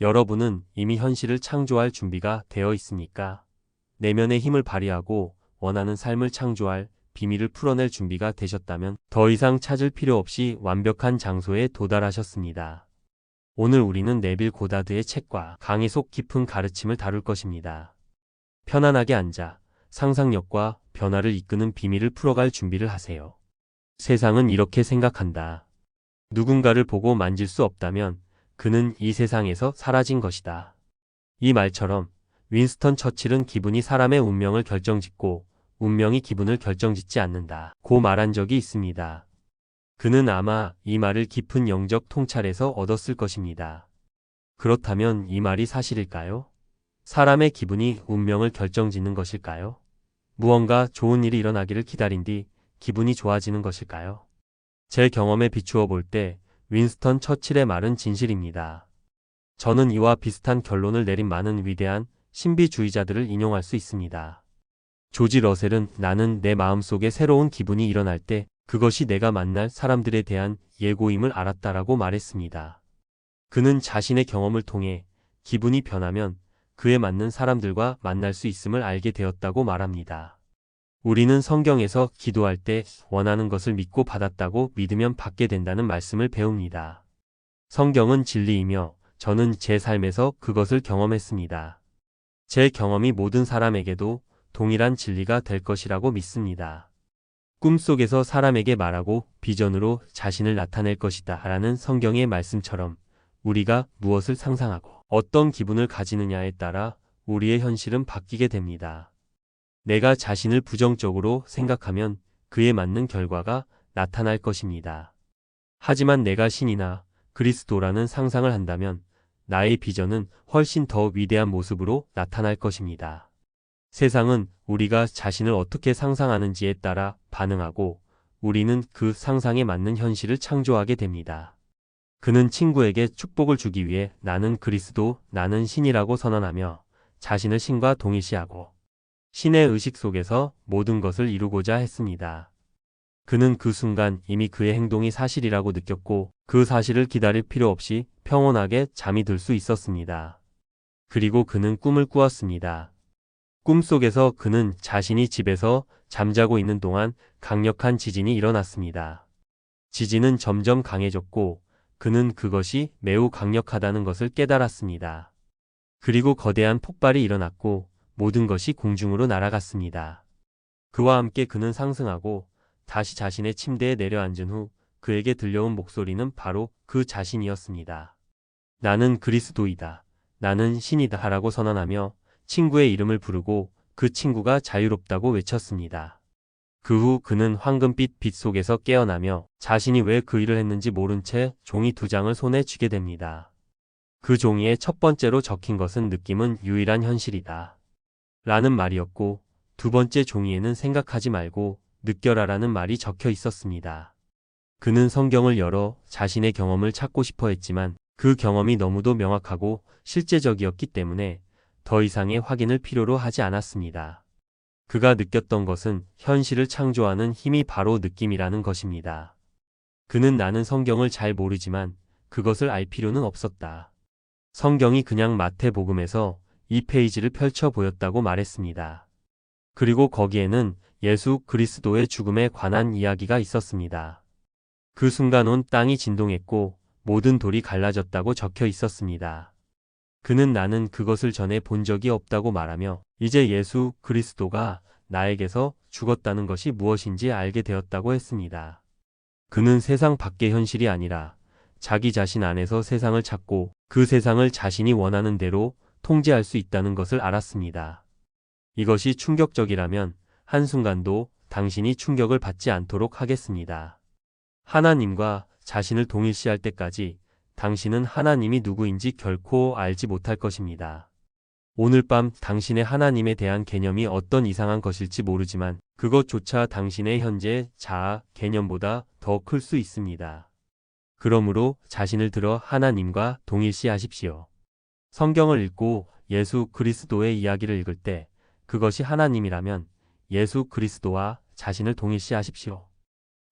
여러분은 이미 현실을 창조할 준비가 되어 있습니까? 내면의 힘을 발휘하고 원하는 삶을 창조할 비밀을 풀어낼 준비가 되셨다면 더 이상 찾을 필요 없이 완벽한 장소에 도달하셨습니다. 오늘 우리는 네빌 고다드의 책과 강의 속 깊은 가르침을 다룰 것입니다. 편안하게 앉아 상상력과 변화를 이끄는 비밀을 풀어갈 준비를 하세요. 세상은 이렇게 생각한다. 누군가를 보고 만질 수 없다면 그는 이 세상에서 사라진 것이다. 이 말처럼 윈스턴 처칠은 기분이 사람의 운명을 결정짓고 운명이 기분을 결정짓지 않는다. 고 말한 적이 있습니다. 그는 아마 이 말을 깊은 영적 통찰에서 얻었을 것입니다. 그렇다면 이 말이 사실일까요? 사람의 기분이 운명을 결정짓는 것일까요? 무언가 좋은 일이 일어나기를 기다린 뒤 기분이 좋아지는 것일까요? 제 경험에 비추어 볼 때 윈스턴 처칠의 말은 진실입니다. 저는 이와 비슷한 결론을 내린 많은 위대한 신비주의자들을 인용할 수 있습니다. 조지 러셀은 나는 내 마음속에 새로운 기분이 일어날 때 그것이 내가 만날 사람들에 대한 예고임을 알았다라고 말했습니다. 그는 자신의 경험을 통해 기분이 변하면 그에 맞는 사람들과 만날 수 있음을 알게 되었다고 말합니다. 우리는 성경에서 기도할 때 원하는 것을 믿고 받았다고 믿으면 받게 된다는 말씀을 배웁니다. 성경은 진리이며 저는 제 삶에서 그것을 경험했습니다. 제 경험이 모든 사람에게도 동일한 진리가 될 것이라고 믿습니다. 꿈속에서 사람에게 말하고 비전으로 자신을 나타낼 것이다 라는 성경의 말씀처럼 우리가 무엇을 상상하고 어떤 기분을 가지느냐에 따라 우리의 현실은 바뀌게 됩니다. 내가 자신을 부정적으로 생각하면 그에 맞는 결과가 나타날 것입니다. 하지만 내가 신이나 그리스도라는 상상을 한다면 나의 비전은 훨씬 더 위대한 모습으로 나타날 것입니다. 세상은 우리가 자신을 어떻게 상상하는지에 따라 반응하고 우리는 그 상상에 맞는 현실을 창조하게 됩니다. 그는 친구에게 축복을 주기 위해 나는 그리스도, 나는 신이라고 선언하며 자신을 신과 동일시하고 신의 의식 속에서 모든 것을 이루고자 했습니다. 그는 그 순간 이미 그의 행동이 사실이라고 느꼈고 그 사실을 기다릴 필요 없이 평온하게 잠이 들 수 있었습니다. 그리고 그는 꿈을 꾸었습니다. 꿈속에서 그는 자신이 집에서 잠자고 있는 동안 강력한 지진이 일어났습니다. 지진은 점점 강해졌고 그는 그것이 매우 강력하다는 것을 깨달았습니다. 그리고 거대한 폭발이 일어났고 모든 것이 공중으로 날아갔습니다. 그와 함께 그는 상승하고 다시 자신의 침대에 내려앉은 후 그에게 들려온 목소리는 바로 그 자신이었습니다. 나는 그리스도이다. 나는 신이다. 하라고 선언하며 친구의 이름을 부르고 그 친구가 자유롭다고 외쳤습니다. 그 후 그는 황금빛 빛 속에서 깨어나며 자신이 왜 그 일을 했는지 모른 채 종이 두 장을 손에 쥐게 됩니다. 그 종이에 첫 번째로 적힌 것은 느낌은 유일한 현실이다. 라는 말이었고 두 번째 종이에는 생각하지 말고 느껴라라는 말이 적혀 있었습니다. 그는 성경을 열어 자신의 경험을 찾고 싶어 했지만 그 경험이 너무도 명확하고 실제적이었기 때문에 더 이상의 확인을 필요로 하지 않았습니다. 그가 느꼈던 것은 현실을 창조하는 힘이 바로 느낌이라는 것입니다. 그는 나는 성경을 잘 모르지만 그것을 알 필요는 없었다. 성경이 그냥 마태복음에서 이 페이지를 펼쳐 보였다고 말했습니다. 그리고 거기에는 예수 그리스도의 죽음에 관한 이야기가 있었습니다. 그 순간 온 땅이 진동했고 모든 돌이 갈라졌다고 적혀 있었습니다. 그는 나는 그것을 전에 본 적이 없다고 말하며 이제 예수 그리스도가 나에게서 죽었다는 것이 무엇인지 알게 되었다고 했습니다. 그는 세상 밖의 현실이 아니라 자기 자신 안에서 세상을 찾고 그 세상을 자신이 원하는 대로 통제할 수 있다는 것을 알았습니다. 이것이 충격적이라면 한순간도 당신이 충격을 받지 않도록 하겠습니다. 하나님과 자신을 동일시할 때까지 당신은 하나님이 누구인지 결코 알지 못할 것입니다. 오늘 밤 당신의 하나님에 대한 개념이 어떤 이상한 것일지 모르지만 그것조차 당신의 현재 자아 개념보다 더 클 수 있습니다. 그러므로 자신을 들어 하나님과 동일시하십시오. 성경을 읽고 예수 그리스도의 이야기를 읽을 때 그것이 하나님이라면 예수 그리스도와 자신을 동일시하십시오.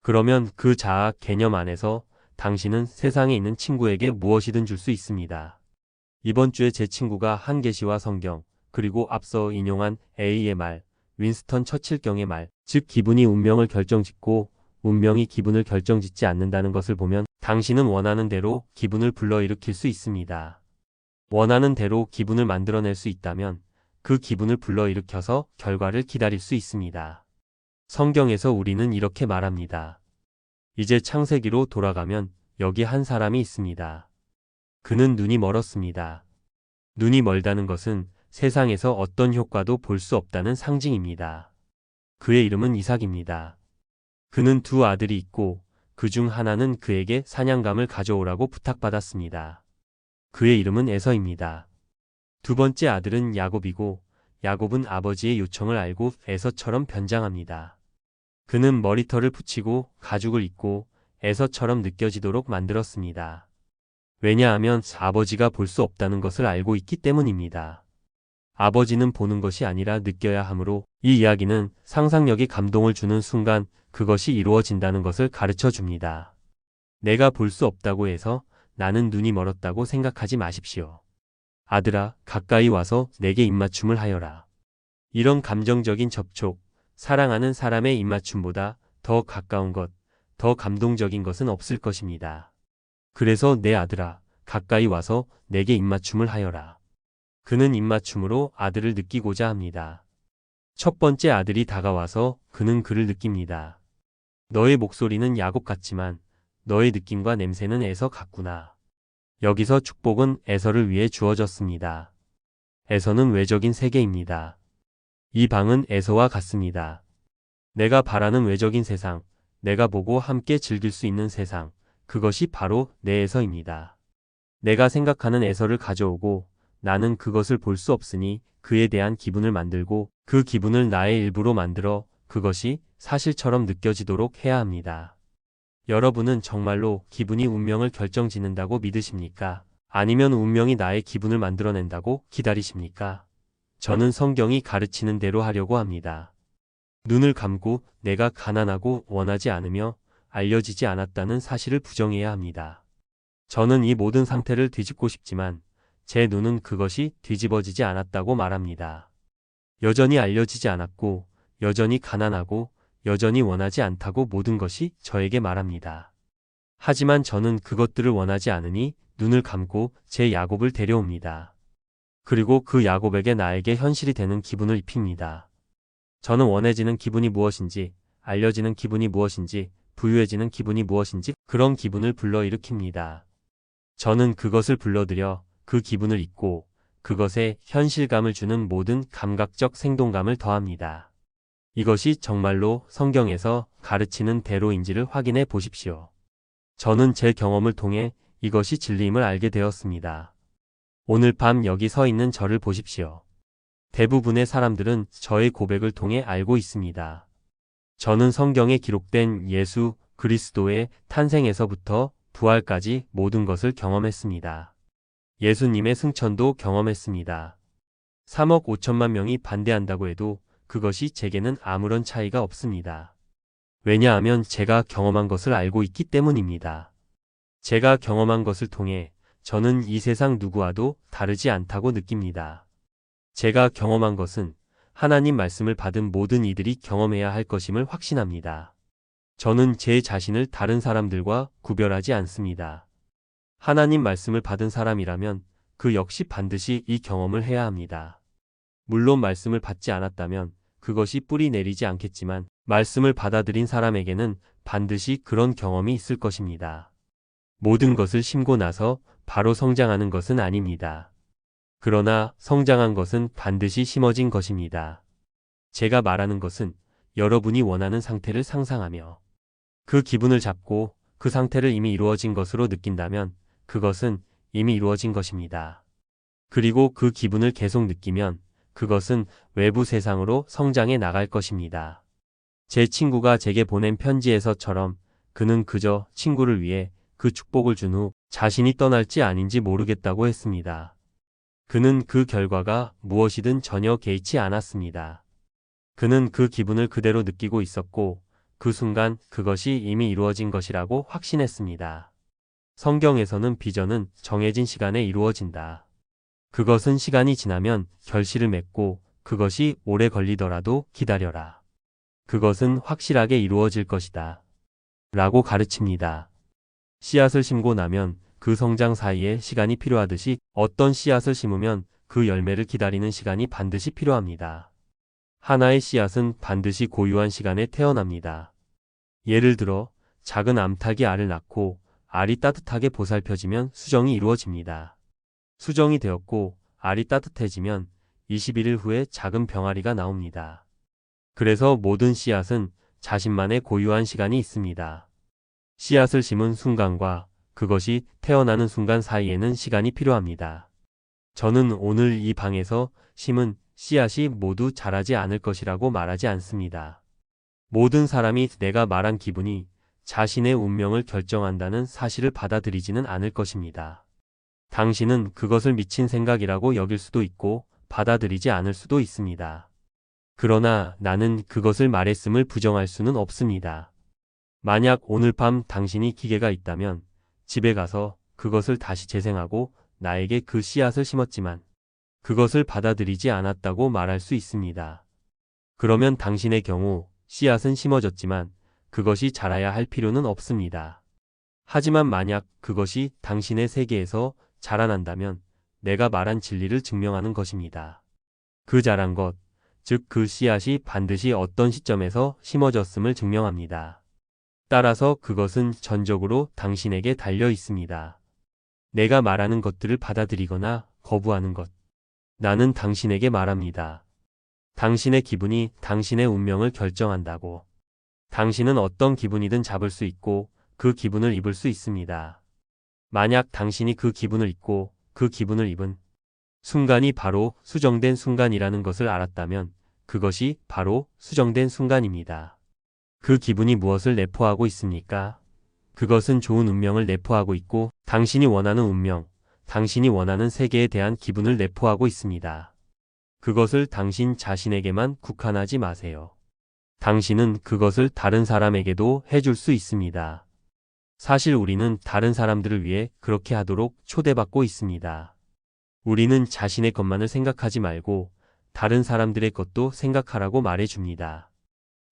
그러면 그 자아 개념 안에서 당신은 세상에 있는 친구에게 무엇이든 줄 수 있습니다. 이번 주에 제 친구가 한 계시와 성경, 그리고 앞서 인용한 A의 말, 윈스턴 처칠경의 말, 즉 기분이 운명을 결정짓고 운명이 기분을 결정짓지 않는다는 것을 보면 당신은 원하는 대로 기분을 불러일으킬 수 있습니다. 원하는 대로 기분을 만들어낼 수 있다면 그 기분을 불러일으켜서 결과를 기다릴 수 있습니다. 성경에서 우리는 이렇게 말합니다. 이제 창세기로 돌아가면 여기 한 사람이 있습니다. 그는 눈이 멀었습니다. 눈이 멀다는 것은 세상에서 어떤 효과도 볼 수 없다는 상징입니다. 그의 이름은 이삭입니다. 그는 두 아들이 있고 그 중 하나는 그에게 사냥감을 가져오라고 부탁받았습니다. 그의 이름은 에서입니다. 두 번째 아들은 야곱이고 야곱은 아버지의 요청을 알고 에서처럼 변장합니다. 그는 머리털을 붙이고 가죽을 입고 에서처럼 느껴지도록 만들었습니다. 왜냐하면 아버지가 볼 수 없다는 것을 알고 있기 때문입니다. 아버지는 보는 것이 아니라 느껴야 하므로 이 이야기는 상상력이 감동을 주는 순간 그것이 이루어진다는 것을 가르쳐 줍니다. 내가 볼 수 없다고 해서 나는 눈이 멀었다고 생각하지 마십시오. 아들아, 가까이 와서 내게 입맞춤을 하여라. 이런 감정적인 접촉, 사랑하는 사람의 입맞춤보다 더 가까운 것, 더 감동적인 것은 없을 것입니다. 그래서 내 아들아, 가까이 와서 내게 입맞춤을 하여라. 그는 입맞춤으로 아들을 느끼고자 합니다. 첫 번째 아들이 다가와서 그는 그를 느낍니다. 너의 목소리는 야곱 같지만 너의 느낌과 냄새는 에서 같구나. 여기서 축복은 에서를 위해 주어졌습니다. 에서는 외적인 세계입니다. 이 방은 에서와 같습니다. 내가 바라는 외적인 세상, 내가 보고 함께 즐길 수 있는 세상, 그것이 바로 내 에서입니다. 내가 생각하는 에서를 가져오고 나는 그것을 볼 수 없으니 그에 대한 기분을 만들고 그 기분을 나의 일부로 만들어 그것이 사실처럼 느껴지도록 해야 합니다. 여러분은 정말로 기분이 운명을 결정짓는다고 믿으십니까? 아니면 운명이 나의 기분을 만들어낸다고 기다리십니까? 저는 성경이 가르치는 대로 하려고 합니다. 눈을 감고 내가 가난하고 원하지 않으며 알려지지 않았다는 사실을 부정해야 합니다. 저는 이 모든 상태를 뒤집고 싶지만 제 눈은 그것이 뒤집어지지 않았다고 말합니다. 여전히 알려지지 않았고 여전히 가난하고 여전히 원하지 않다고 모든 것이 저에게 말합니다. 하지만 저는 그것들을 원하지 않으니 눈을 감고 제 야곱을 데려옵니다. 그리고 그 야곱에게 나에게 현실이 되는 기분을 입힙니다. 저는 원해지는 기분이 무엇인지, 알려지는 기분이 무엇인지, 부유해지는 기분이 무엇인지 그런 기분을 불러일으킵니다. 저는 그것을 불러들여 그 기분을 잊고 그것에 현실감을 주는 모든 감각적 생동감을 더합니다. 이것이 정말로 성경에서 가르치는 대로인지를 확인해 보십시오. 저는 제 경험을 통해 이것이 진리임을 알게 되었습니다. 오늘 밤 여기 서 있는 저를 보십시오. 대부분의 사람들은 저의 고백을 통해 알고 있습니다. 저는 성경에 기록된 예수 그리스도의 탄생에서부터 부활까지 모든 것을 경험했습니다. 예수님의 승천도 경험했습니다. 3억 5천만 명이 반대한다고 해도 그것이 제게는 아무런 차이가 없습니다. 왜냐하면 제가 경험한 것을 알고 있기 때문입니다. 제가 경험한 것을 통해 저는 이 세상 누구와도 다르지 않다고 느낍니다. 제가 경험한 것은 하나님 말씀을 받은 모든 이들이 경험해야 할 것임을 확신합니다. 저는 제 자신을 다른 사람들과 구별하지 않습니다. 하나님 말씀을 받은 사람이라면 그 역시 반드시 이 경험을 해야 합니다. 물론 말씀을 받지 않았다면 그것이 뿌리 내리지 않겠지만 말씀을 받아들인 사람에게는 반드시 그런 경험이 있을 것입니다. 모든 것을 심고 나서 바로 성장하는 것은 아닙니다. 그러나 성장한 것은 반드시 심어진 것입니다. 제가 말하는 것은 여러분이 원하는 상태를 상상하며 그 기분을 잡고 그 상태를 이미 이루어진 것으로 느낀다면 그것은 이미 이루어진 것입니다. 그리고 그 기분을 계속 느끼면 그것은 외부 세상으로 성장해 나갈 것입니다. 제 친구가 제게 보낸 편지에서처럼 그는 그저 친구를 위해 그 축복을 준 후 자신이 떠날지 아닌지 모르겠다고 했습니다. 그는 그 결과가 무엇이든 전혀 개의치 않았습니다. 그는 그 기분을 그대로 느끼고 있었고 그 순간 그것이 이미 이루어진 것이라고 확신했습니다. 성경에서는 비전은 정해진 시간에 이루어진다. 그것은 시간이 지나면 결실을 맺고 그것이 오래 걸리더라도 기다려라. 그것은 확실하게 이루어질 것이다. 라고 가르칩니다. 씨앗을 심고 나면 그 성장 사이에 시간이 필요하듯이 어떤 씨앗을 심으면 그 열매를 기다리는 시간이 반드시 필요합니다. 하나의 씨앗은 반드시 고유한 시간에 태어납니다. 예를 들어 작은 암탉이 알을 낳고 알이 따뜻하게 보살펴지면 수정이 이루어집니다. 수정이 되었고 알이 따뜻해지면 21일 후에 작은 병아리가 나옵니다. 그래서 모든 씨앗은 자신만의 고유한 시간이 있습니다. 씨앗을 심은 순간과 그것이 태어나는 순간 사이에는 시간이 필요합니다. 저는 오늘 이 방에서 심은 씨앗이 모두 자라지 않을 것이라고 말하지 않습니다. 모든 사람이 내가 말한 기분이 자신의 운명을 결정한다는 사실을 받아들이지는 않을 것입니다. 당신은 그것을 미친 생각이라고 여길 수도 있고 받아들이지 않을 수도 있습니다. 그러나 나는 그것을 말했음을 부정할 수는 없습니다. 만약 오늘 밤 당신이 기계가 있다면 집에 가서 그것을 다시 재생하고 나에게 그 씨앗을 심었지만 그것을 받아들이지 않았다고 말할 수 있습니다. 그러면 당신의 경우 씨앗은 심어졌지만 그것이 자라야 할 필요는 없습니다. 하지만 만약 그것이 당신의 세계에서 자라난다면 내가 말한 진리를 증명하는 것입니다. 그 자란 것, 즉 그 씨앗이 반드시 어떤 시점에서 심어졌음을 증명합니다. 따라서 그것은 전적으로 당신에게 달려 있습니다. 내가 말하는 것들을 받아들이거나 거부하는 것. 나는 당신에게 말합니다. 당신의 기분이 당신의 운명을 결정한다고. 당신은 어떤 기분이든 잡을 수 있고 그 기분을 입을 수 있습니다. 만약 당신이 그 기분을 입고 그 기분을 입은 순간이 바로 수정된 순간이라는 것을 알았다면 그것이 바로 수정된 순간입니다. 그 기분이 무엇을 내포하고 있습니까? 그것은 좋은 운명을 내포하고 있고 당신이 원하는 운명, 당신이 원하는 세계에 대한 기분을 내포하고 있습니다. 그것을 당신 자신에게만 국한하지 마세요. 당신은 그것을 다른 사람에게도 해줄 수 있습니다. 사실 우리는 다른 사람들을 위해 그렇게 하도록 초대받고 있습니다. 우리는 자신의 것만을 생각하지 말고 다른 사람들의 것도 생각하라고 말해줍니다.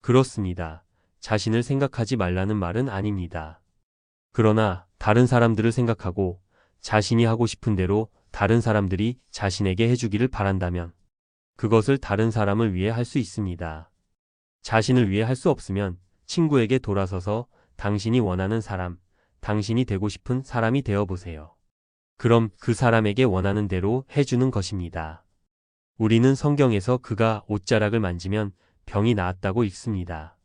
그렇습니다. 자신을 생각하지 말라는 말은 아닙니다. 그러나 다른 사람들을 생각하고 자신이 하고 싶은 대로 다른 사람들이 자신에게 해주기를 바란다면 그것을 다른 사람을 위해 할 수 있습니다. 자신을 위해 할 수 없으면 친구에게 돌아서서 당신이 원하는 사람, 당신이 되고 싶은 사람이 되어 보세요. 그럼 그 사람에게 원하는 대로 해주는 것입니다. 우리는 성경에서 그가 옷자락을 만지면 병이 나았다고 읽습니다.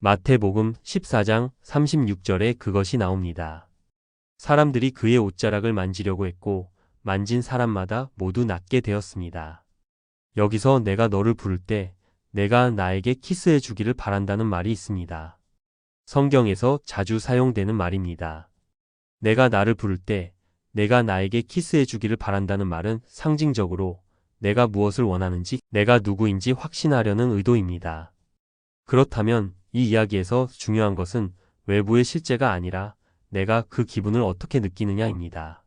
마태복음 14장 36절에 그것이 나옵니다. 사람들이 그의 옷자락을 만지려고 했고 만진 사람마다 모두 낫게 되었습니다. 여기서 내가 너를 부를 때 내가 나에게 키스해 주기를 바란다는 말이 있습니다. 성경에서 자주 사용되는 말입니다. 내가 나를 부를 때 내가 나에게 키스해 주기를 바란다는 말은 상징적으로 내가 무엇을 원하는지 내가 누구인지 확신하려는 의도입니다. 그렇다면 이 이야기에서 중요한 것은 외부의 실제가 아니라 내가 그 기분을 어떻게 느끼느냐입니다.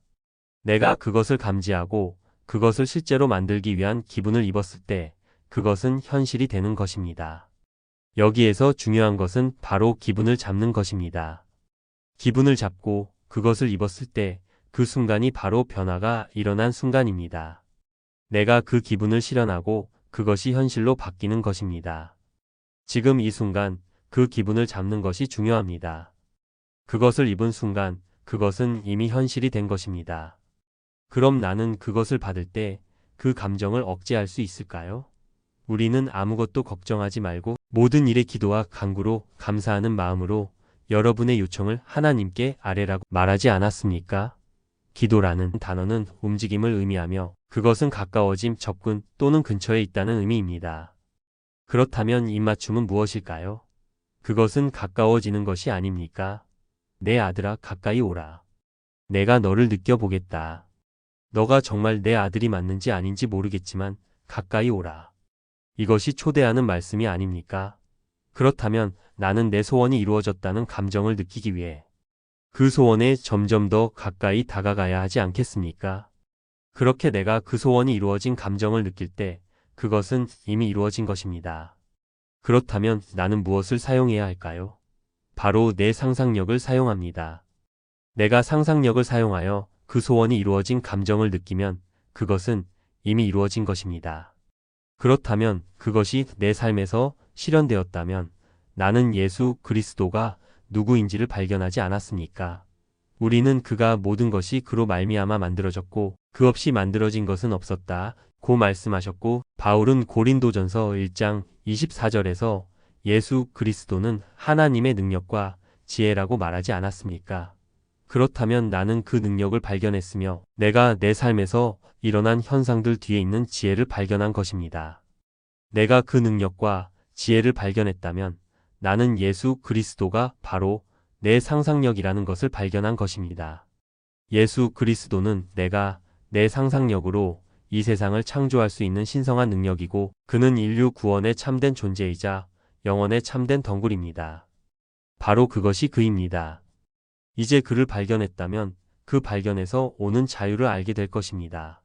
내가 그것을 감지하고 그것을 실제로 만들기 위한 기분을 입었을 때 그것은 현실이 되는 것입니다. 여기에서 중요한 것은 바로 기분을 잡는 것입니다. 기분을 잡고 그것을 입었을 때 그 순간이 바로 변화가 일어난 순간입니다. 내가 그 기분을 실현하고 그것이 현실로 바뀌는 것입니다. 지금 이 순간 그 기분을 잡는 것이 중요합니다. 그것을 입은 순간 그것은 이미 현실이 된 것입니다. 그럼 나는 그것을 받을 때 그 감정을 억제할 수 있을까요? 우리는 아무것도 걱정하지 말고 모든 일에 기도와 간구로 감사하는 마음으로 여러분의 요청을 하나님께 아뢰라고 말하지 않았습니까? 기도라는 단어는 움직임을 의미하며 그것은 가까워짐, 접근 또는 근처에 있다는 의미입니다. 그렇다면 입맞춤은 무엇일까요? 그것은 가까워지는 것이 아닙니까? 내 아들아 가까이 오라. 내가 너를 느껴보겠다. 너가 정말 내 아들이 맞는지 아닌지 모르겠지만 가까이 오라. 이것이 초대하는 말씀이 아닙니까? 그렇다면 나는 내 소원이 이루어졌다는 감정을 느끼기 위해 그 소원에 점점 더 가까이 다가가야 하지 않겠습니까? 그렇게 내가 그 소원이 이루어진 감정을 느낄 때 그것은 이미 이루어진 것입니다. 그렇다면 나는 무엇을 사용해야 할까요? 바로 내 상상력을 사용합니다. 내가 상상력을 사용하여 그 소원이 이루어진 감정을 느끼면 그것은 이미 이루어진 것입니다. 그렇다면 그것이 내 삶에서 실현되었다면 나는 예수 그리스도가 누구인지를 발견하지 않았습니까? 우리는 그가 모든 것이 그로 말미암아 만들어졌고 그 없이 만들어진 것은 없었다. 고 말씀하셨고 바울은 고린도전서 1장 24절에서 예수 그리스도는 하나님의 능력과 지혜라고 말하지 않았습니까? 그렇다면 나는 그 능력을 발견했으며 내가 내 삶에서 일어난 현상들 뒤에 있는 지혜를 발견한 것입니다. 내가 그 능력과 지혜를 발견했다면 나는 예수 그리스도가 바로 내 상상력이라는 것을 발견한 것입니다. 예수 그리스도는 내가 내 상상력으로 이 세상을 창조할 수 있는 신성한 능력이고 그는 인류 구원의 참된 존재이자 영원의 참된 덩굴입니다. 바로 그것이 그입니다. 이제 그를 발견했다면 그 발견에서 오는 자유를 알게 될 것입니다.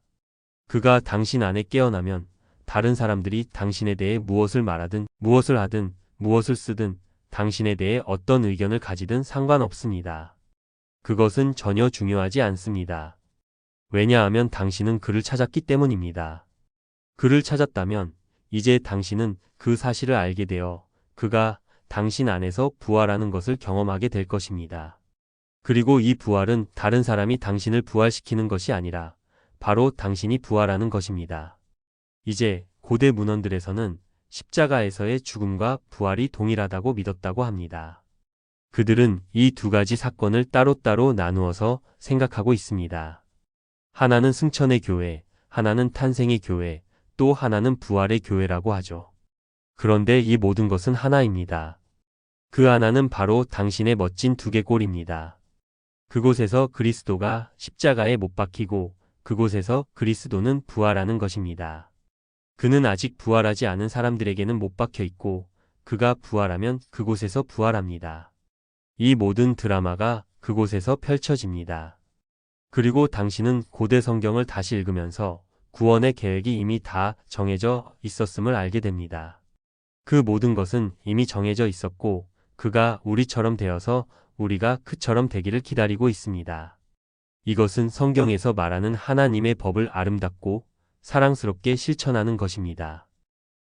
그가 당신 안에 깨어나면 다른 사람들이 당신에 대해 무엇을 말하든 무엇을 하든 무엇을 쓰든 당신에 대해 어떤 의견을 가지든 상관없습니다. 그것은 전혀 중요하지 않습니다. 왜냐하면 당신은 그를 찾았기 때문입니다. 그를 찾았다면 이제 당신은 그 사실을 알게 되어 그가 당신 안에서 부활하는 것을 경험하게 될 것입니다. 그리고 이 부활은 다른 사람이 당신을 부활시키는 것이 아니라 바로 당신이 부활하는 것입니다. 이제 고대 문헌들에서는 십자가에서의 죽음과 부활이 동일하다고 믿었다고 합니다. 그들은 이 두 가지 사건을 따로따로 나누어서 생각하고 있습니다. 하나는 승천의 교회, 하나는 탄생의 교회, 또 하나는 부활의 교회라고 하죠. 그런데 이 모든 것은 하나입니다. 그 하나는 바로 당신의 멋진 두개골입니다. 그곳에서 그리스도가 십자가에 못 박히고 그곳에서 그리스도는 부활하는 것입니다. 그는 아직 부활하지 않은 사람들에게는 못 박혀 있고 그가 부활하면 그곳에서 부활합니다. 이 모든 드라마가 그곳에서 펼쳐집니다. 그리고 당신은 고대 성경을 다시 읽으면서 구원의 계획이 이미 다 정해져 있었음을 알게 됩니다. 그 모든 것은 이미 정해져 있었고 그가 우리처럼 되어서 우리가 그처럼 되기를 기다리고 있습니다. 이것은 성경에서 말하는 하나님의 법을 아름답고 사랑스럽게 실천하는 것입니다.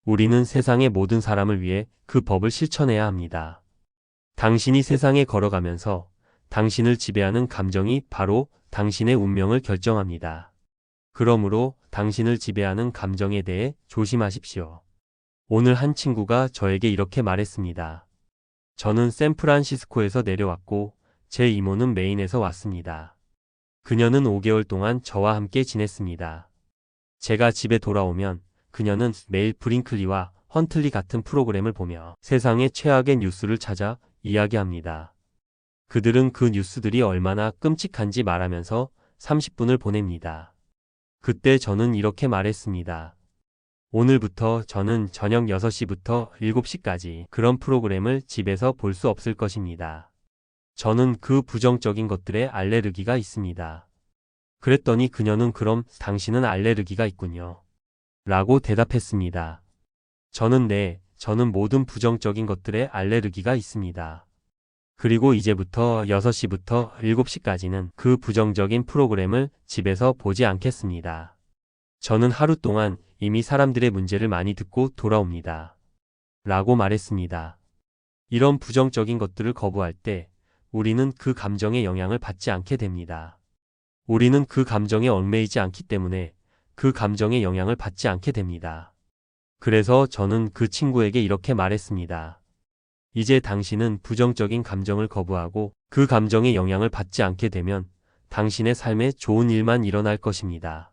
우리는 세상의 모든 사람을 위해 그 법을 실천해야 합니다. 당신이 세상에 걸어가면서 당신을 지배하는 감정이 바로 당신의 운명을 결정합니다. 그러므로 당신을 지배하는 감정에 대해 조심하십시오. 오늘 한 친구가 저에게 이렇게 말했습니다. 저는 샌프란시스코에서 내려왔고 제 이모는 메인에서 왔습니다. 그녀는 5개월 동안 저와 함께 지냈습니다. 제가 집에 돌아오면 그녀는 매일 브링클리와 헌틀리 같은 프로그램을 보며 세상의 최악의 뉴스를 찾아 이야기합니다. 그들은 그 뉴스들이 얼마나 끔찍한지 말하면서 30분을 보냅니다. 그때 저는 이렇게 말했습니다. 오늘부터 저는 저녁 6시부터 7시까지 그런 프로그램을 집에서 볼 수 없을 것입니다. 저는 그 부정적인 것들에 알레르기가 있습니다. 그랬더니 그녀는 그럼 당신은 알레르기가 있군요. 라고 대답했습니다. 저는 네, 저는 모든 부정적인 것들에 알레르기가 있습니다. 그리고 이제부터 6시부터 7시까지는 그 부정적인 프로그램을 집에서 보지 않겠습니다. 저는 하루 동안 이미 사람들의 문제를 많이 듣고 돌아옵니다. 라고 말했습니다. 이런 부정적인 것들을 거부할 때 우리는 그 감정의 영향을 받지 않게 됩니다. 우리는 그 감정에 얽매이지 않기 때문에 그 감정의 영향을 받지 않게 됩니다. 그래서 저는 그 친구에게 이렇게 말했습니다. 이제 당신은 부정적인 감정을 거부하고 그 감정의 영향을 받지 않게 되면 당신의 삶에 좋은 일만 일어날 것입니다.